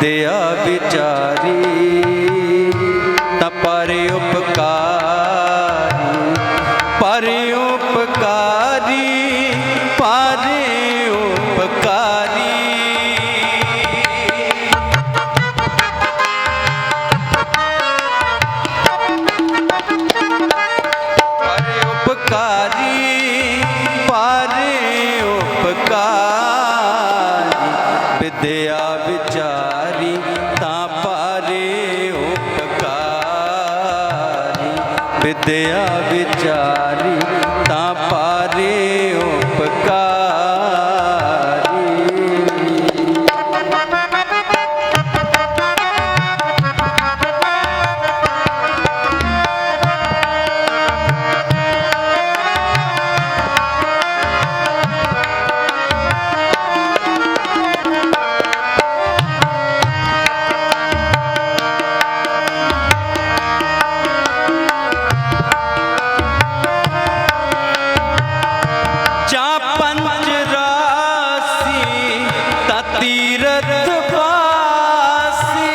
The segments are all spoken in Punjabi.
ਵਿਦਿਆ ਵਿਚਾਰੀ ਤਾਂ ਪਰਿ ਉਪਕਾਰੀ ਪਰਿ ਉਪਕਾਰੀ ਪਰਿ ਉਪਕਾਰੀ। ਪਰਿ ਉਪਕਾਰੀ ਪਰਿ ਉਪਕਾਰੀ ਵਿਦਿਆ ਵਿਦਿਆ ਤਾਂ ਤੀਰਥ ਵਾਸੀ।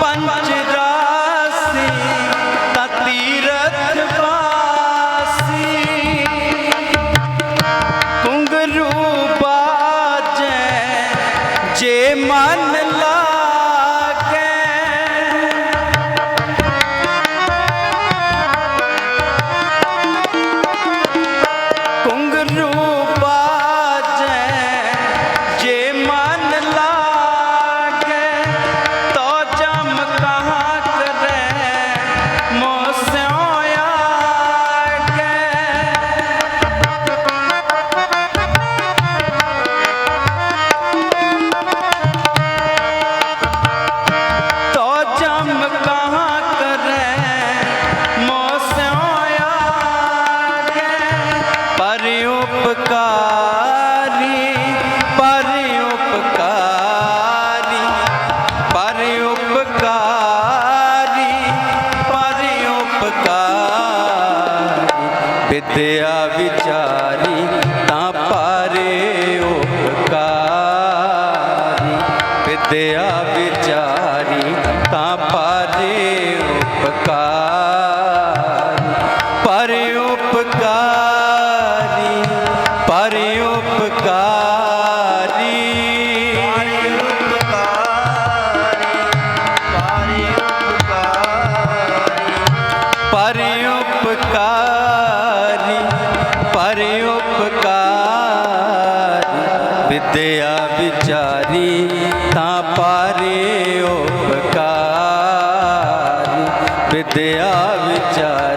ਪੰਜ ਰਾਸੀ ਤਾਂ ਤੀਰਥ ਵਾਸੀ। ਘੁੰਗਰੂ ਬਾਜੈ ਜੇ ਮਨ ਲਾਗੇ ਵਿਦਿਆ ਵਿਚਾਰੀ ਤਾਂ ਪਾਰੇ ਉਪਕਾਰੀ। ਵਿਦਿਆ ਵਿਚਾਰੀ ਤਾਂ ਪਾਰੇ ਉਪਕਾਰੀ। ਪਰ ਉਪਕਾਰ ਉਪਕਾਰੀ ਵਿਦਿਆ ਵਿਚਾਰ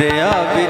ਦਿਆ ਵੀ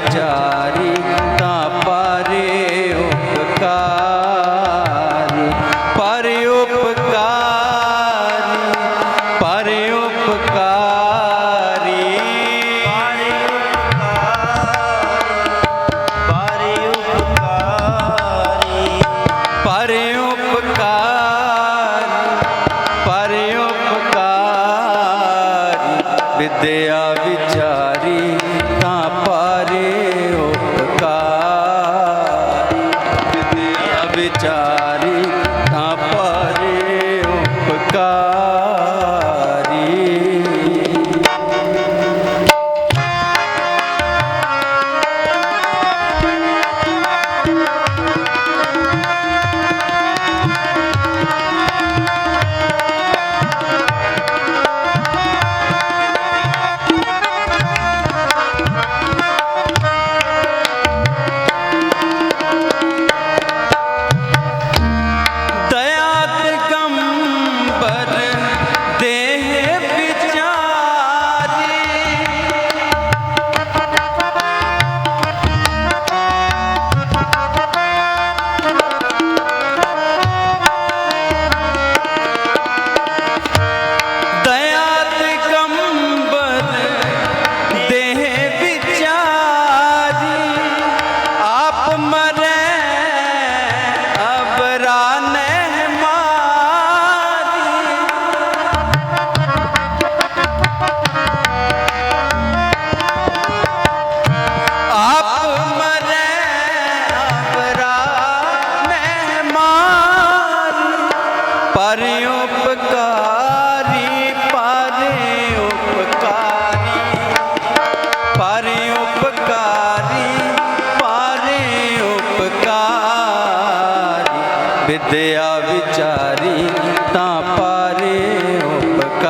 ਵਿਦਿਆ ਵਿਚਾਰੀ ਤਾਂ ਪਾਰੇ ਉਪਕਾਰ।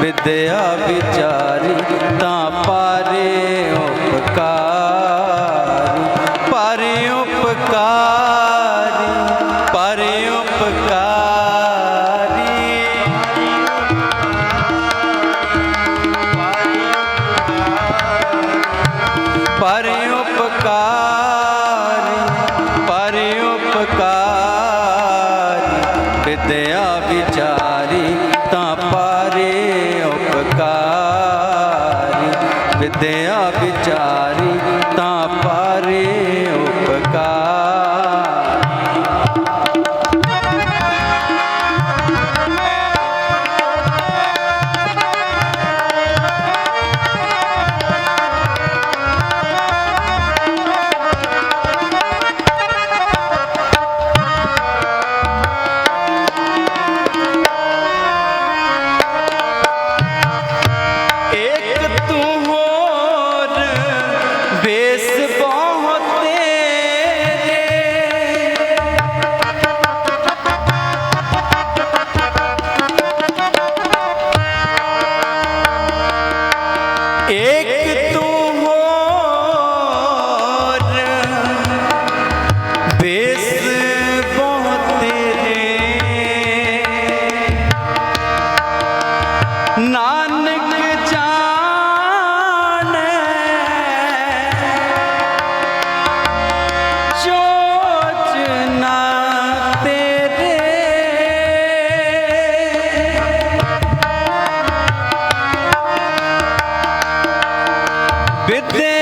ਵਿਦਿਆ ਵਿਚਾਰੀ Bit.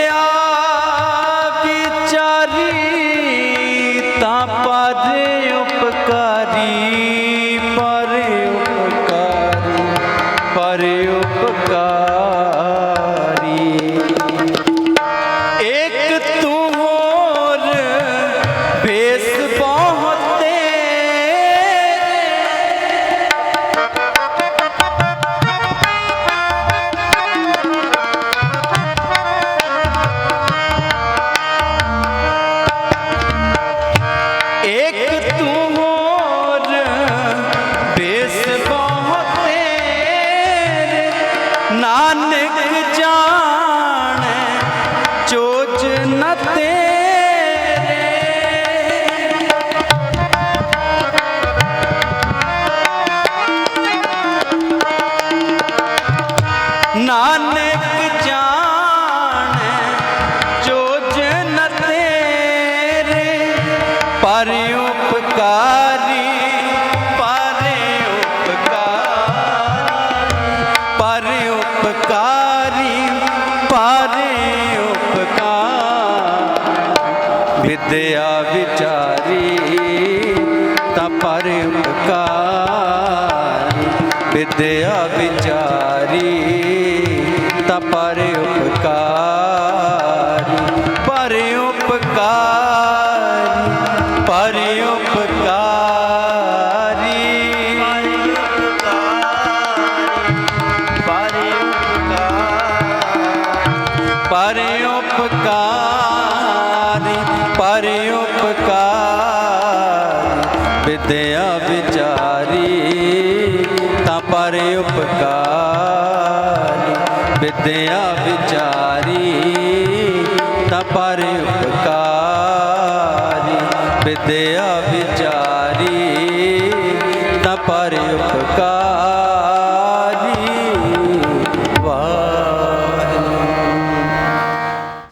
রাতে ਪਰ ਉਪਕਾਰੀ ਵਿਦਿਆ ਵਿਚਾਰੀ